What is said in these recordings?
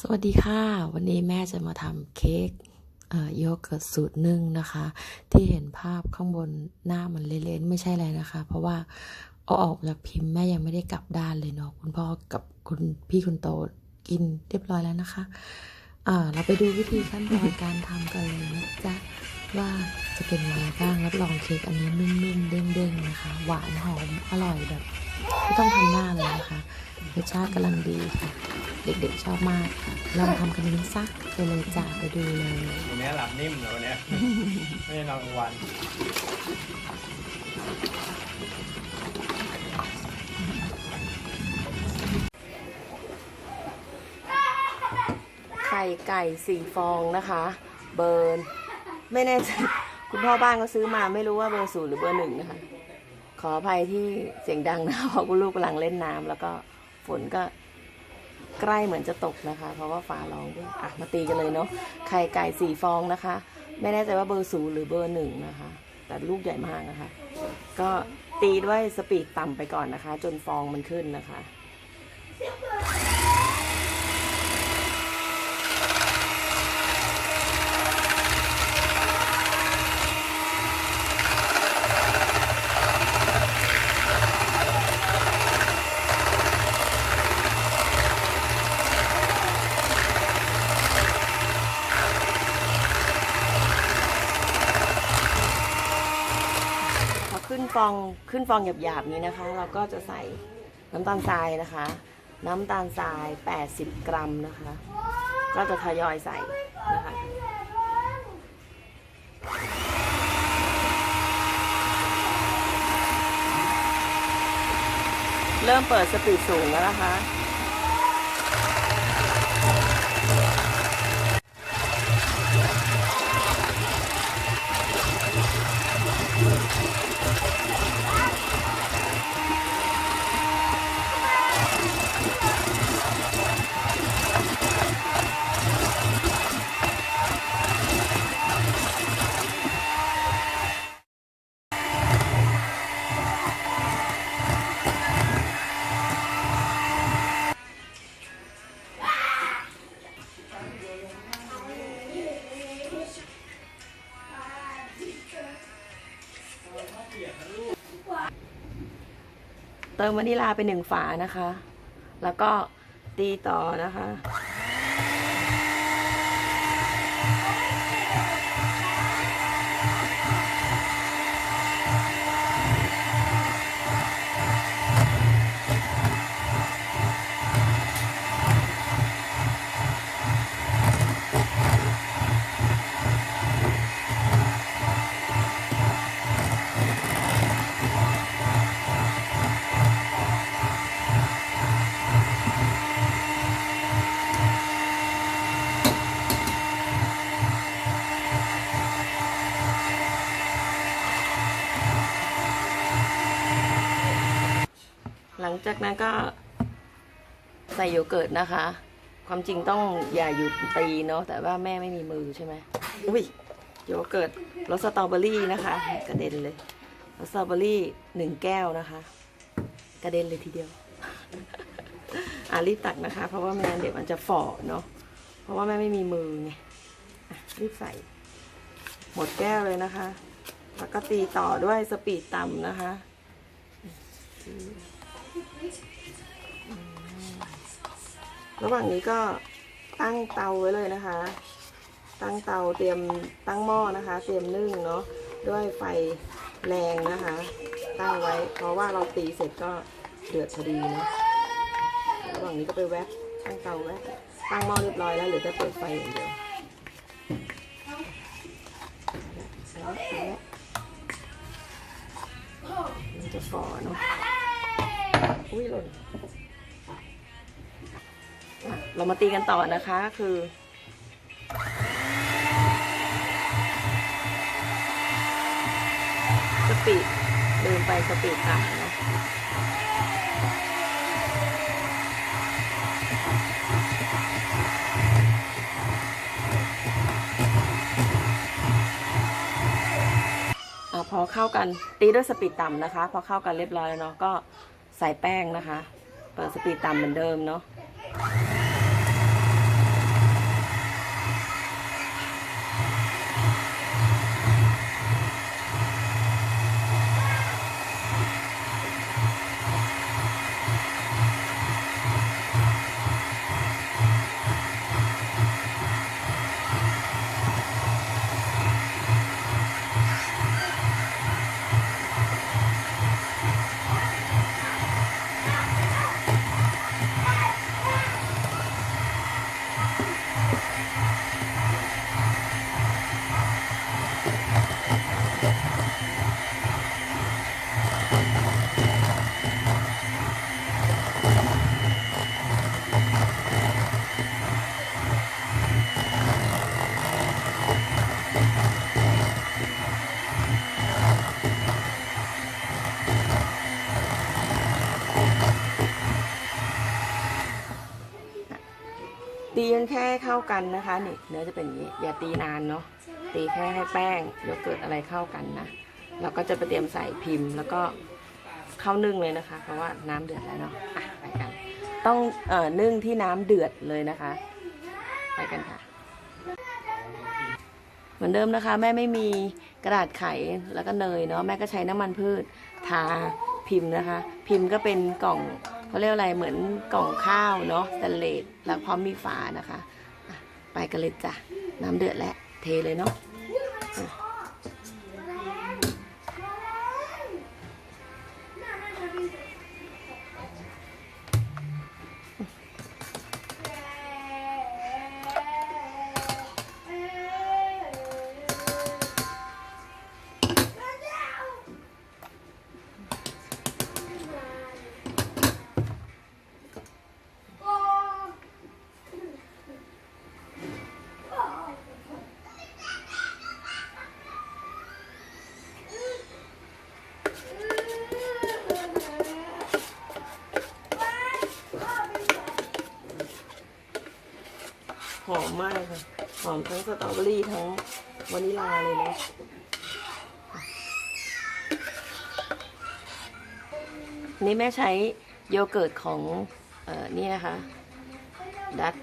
สวัสดีค่ะ วันนี้แม่จะมาทำเค้กโยเกิร์ตสูตรนึ่งนะคะ ที่เห็นภาพข้างบนหน้ามันเละๆไม่ใช่อะไรนะคะ เพราะว่าเอาออกจากพิมพ์แม่ยังไม่ได้กลับด้านเลยเนาะคุณพ่อกับคุณพี่คุณโตกินเรียบร้อยแล้วนะคะเราไปดูวิธีขั้นตอนการทำกันเลยนะจ๊ะว่าจะเป็นยังไงบ้างรับรองเค้กอันนี้นุ่มๆเด้งๆนะคะ หวานหอมอร่อยแบบไม่ต้องทำหน้าเลยนะคะรสชาติกำลังดีค่ะ เด็กๆชอบมากค่ะลองทำกันดูซักไปเลยจ้าไปดูเลย วันนี้หลับนิ่มเหรอวันเนี้ยไม่ได้นอนกลางวันไข่ไก่สี่ฟองนะคะ เบอร์ไม่แน่ใจคุณพ่อบ้านก็ซื้อมาไม่รู้ว่าเบอร์ศูนย์หรือเบอร์หนึ่งนะคะ ขออภัยที่เสียงดังนะเพราะคุณลูกกำลังเล่นน้ำแล้วก็ฝนก็ ใกล้เหมือนจะตกนะคะ เพราะว่าฟ้าร้องด้วยอะมาตีกันเลยเนาะไข่ไก่สี่ฟองนะคะ ไม่แน่ใจว่าเบอร์ศูนย์หรือเบอร์หนึ่งนะคะ แต่ลูกใหญ่มากนะคะ ก็ตีด้วยสปีดต่ำไปก่อนนะคะ จนฟองมันขึ้นนะคะ ฟองขึ้นฟองหยาบๆนี้นะคะ เราก็จะใส่น้ำตาลทรายนะคะ น้ำตาลทราย 80 กรัมนะคะ ก็จะทยอยใส่นะคะเริ่มเปิดสปีดสูงแล้วนะคะ เติมวานิลาไปหนึ่งฝานะคะ แล้วก็ตีต่อนะคะ จากนั้นก็ใส่โยเกิร์ตนะคะ ความจริงต้องอย่าหยุดตีเนาะแต่ว่าแม่ไม่มีมือใช่ไหมอุ้ยโยเกิร์ตรสสตรอเบอรี่นะคะกระเด็นเลยรสสตรอเบอรี่หนึ่งแก้วนะคะ กระเด็นเลยทีเดียวอะรีบตักนะคะ เพราะว่าไม่งั้นเดี๋ยวมันจะฝ่อเนาะเพราะว่าแม่ไม่มีมือไงรีบใส่ หมดแก้วเลยนะคะ แล้วก็ตีต่อด้วยสปีดต่ำนะคะ ระหว่างนี้ก็ตั้งเตาไว้เลยนะคะ ตั้งเตาเตรียมตั้งหม้อนะคะ เตรียมนึ่งเนาะด้วยไฟแรงนะคะ ตั้งไว้ เพราะว่าเราตีเสร็จก็เดือดพอดีเนาะระหว่างนี้ก็ไปแวะตั้งเตาแวะตั้งหม้อเรียบร้อยแล้วเหลือแต่เปิดไฟอย่างเดียวแล้วแล้วมันจะฝ่อเนาะ อุ้ยหล่นเรามาตีกันต่อนะคะคือ สปีดลืมไปสปีดต่ำนะอะพอเข้ากันตีด้วยสปีดต่ำนะคะ พอเข้ากันเรียบร้อยแล้วเนาะก็ ใส่แป้งนะคะ เปิดสปีดต่ำเหมือนเดิมเนาะ เข้ากันนะคะนี่เนื้อจะเป็นอย่างนี้อย่าตีนานเนาะตีแค่ให้แป้งโยเกิร์ตอะไรเข้ากันนะเราก็จะไปเตรียมใส่พิมพ์ แล้วก็เข้านึ่งเลยนะคะ เพราะว่าน้ำเดือดแล้วเนาะอะไปกัน ต้องเอ่อนึ่งที่น้ำเดือดเลยนะคะ ไปกันค่ะ เหมือนเดิมนะคะ แม่ไม่มีกระดาษไขแล้วก็เนยเนาะแม่ก็ใช้น้ำมันพืชทาพิมพ์นะคะ พิมพ์ก็เป็นกล่องเขาเรียกอะไรเหมือนกล่องข้าวเนาะสแตนเลสแล้วพร้อมมีฝานะคะ ไปกันเลยจ้ะ น้ำเดือดแล้ว เทเลยเนาะ หอมมากเลยค่ะ หอมทั้งสตรอเบอรี่ทั้งวานิลาเลยเนาะนี่แม่ใช้โยเกิร์ตของเอ่อนี่นะคะ ดัต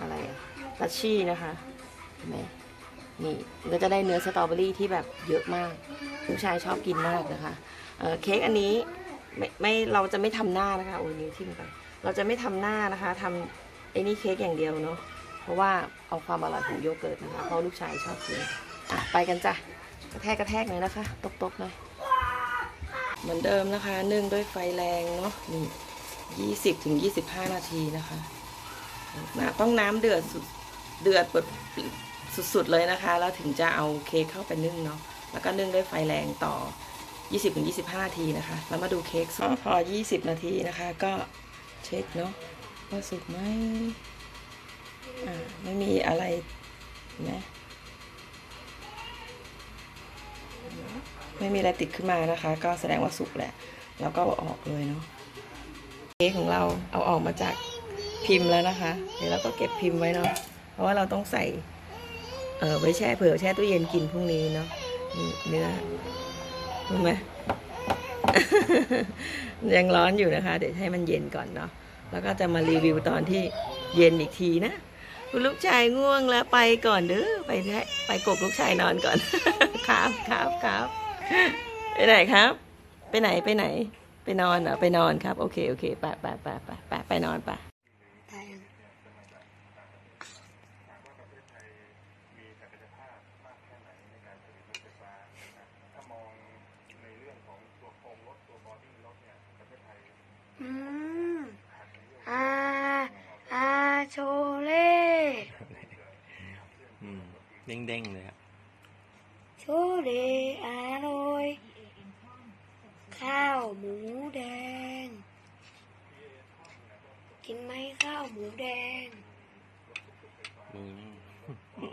อะไรดัชชี่นะคะเห็นไหมนี่ก็จะได้เนื้อสตรอเบอรี่ที่แบบเยอะมาก ลูกชายชอบกินมากนะคะเเค้กอันนี้ไม่ไม่เราจะไม่ทำหน้านะคะโอ้ยนิ้วทิ่มไปเราจะไม่ทำหน้านะคะทำไอ้นี่เค้กอย่างเดียวเนาะ เพราะว่าเอาความอร่อยของโยเกิร์ตนะคะเพราะลูกชายชอบกินอะไปกันจ้ะกระแทกกระแทกหน่อยนะคะตบๆหน่อยเหมือนเดิมนะคะนึ่งด้วยไฟแรงเนาะนี่ยี่สิบถึงยี่สิบห้านาทีนะคะนะต้องน้ำเดือดสุดเดือดแบบสุดๆเลยนะคะ แล้วถึงจะเอาเค้กเข้าไปนึ่งเนาะแล้วก็นึ่งด้วยไฟแรงต่อ 20-25 นาทีนะคะ แล้วมาดูเค้กพอ 20 นาทีนะคะ ก็เช็คเนาะว่าสุกไหม ไม่มีอะไรนะไม่มีอะไรติดขึ้นมานะคะ ก็แสดงว่าสุกแหละ แล้วก็เอาออกเลยเนาะเค้กของเราเอาออกมาจากพิมพ์แล้วนะคะ เดี๋ยวเราก็เก็บพิมพ์ไว้เนาะเพราะว่าเราต้องใส่เออไว้แช่เผื่อแช่ตู้เย็นกินพรุ่งนี้เนาะเนื้อเห็นไหมยังร้อนอยู่นะคะ เดี๋ยวให้มันเย็นก่อนเนาะแล้วก็จะมารีวิวตอนที่เย็นอีกทีนะ คุณลูกชายง่วงแล้วไปก่อนเด้อไปแท้ไปกบลูกชายนอนก่อน ครับครับครับไปไหนครับ ไปไหนไปไหน ไปนอนเหรอไปนอนครับ โอเคโอเคไปไปไปไปไปไปนอนไป ได้ยัง อืมอาอาโชเล่ อืมเด้งเด้งๆเลยครับ โชเล่อร่อย ข้าวหมูแดง กินไหมข้าวหมูแดงมือนี่อื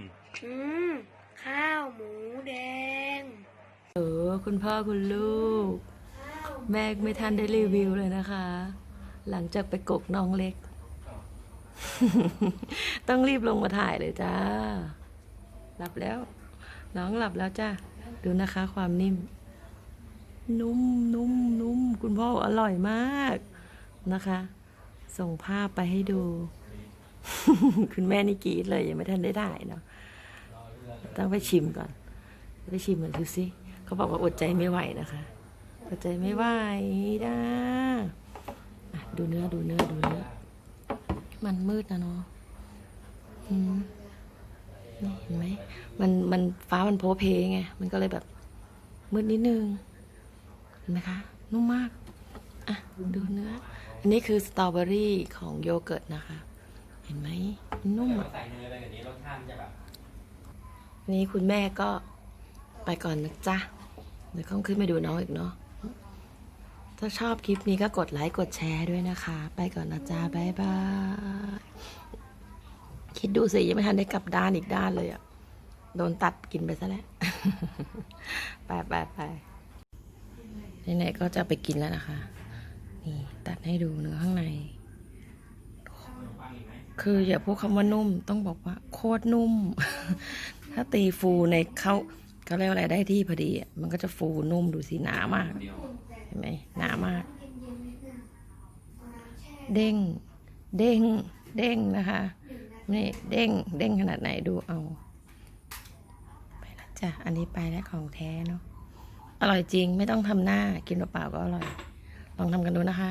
มอืมข้าวหมูแดงเออคุณพ่อคุณลูก แม่ไม่ทันได้รีวิวเลยนะคะ หลังจากไปกกน้องเล็ก ต้องรีบลงมาถ่ายเลยจ้า หลับแล้ว น้องหลับแล้วจ้าดูนะคะ ความนิ่ม นุ่มนุ่มนุ่มคุณพ่ออร่อยมากนะคะ ส่งภาพไปให้ดู คุณแม่นี่กรีดเลย ยังไม่ทันได้ถ่ายเนาะต้องไปชิมก่อน ไปชิมหน่อยดูสิเขาบอกว่าอดใจไม่ไหวนะคะ อดใจไม่ไหวนะอะดูเนื้อดูเนื้อดูเนื้อมันมืดนะเนาะอืม เห็นไหมมันมันฟ้ามันโพเพไงมันก็เลยแบบมืดนิดนึงเห็นไหมคะนุ่มมากอะดูเนื้อ อันนี้คือสตรอเบอรี่ของโยเกิร์ตนะคะ เห็นไหมมันนุ่มอะใส่เนยอะไรอย่างนี้รสชาติมันจะแบบวันนี้คุณแม่ก็ไปก่อนนะจ๊ะเดี๋ยวต้องขึ้นไปดูน้องอีกเนาะถ้าชอบคลิปนี้ก็กดไลค์กดแชร์ด้วยนะคะ ไปก่อนนะจ๊ะบ๊ายบาย คิดดูสิยังไม่ทันได้กลับด้านอีกด้านเลยอะโดนตัดกินไปซะแล้วไปไปไปไหนๆก็จะไปกินแล้วนะคะ นี่ตัดให้ดูเนื้อข้างใน คืออย่าพูดคำว่านุ่ม ต้องบอกว่า โคตรนุ่ม ถ้าตีฟูในเขาเขาเรียกอะไรได้ที่พอดีอะมันก็จะฟูนุ่มดูสิหนามาก เห็นไหมหนามาก เด้ง เด้ง เด้งนะคะ นี่เด้งเด้งขนาดไหนดูเอา ไปแล้วจ้ะ อันนี้ไปแล้วของแท้เนาะ อร่อยจริงไม่ต้องทำหน้ากินเปล่าๆก็อร่อย ลองทำกันดูนะคะ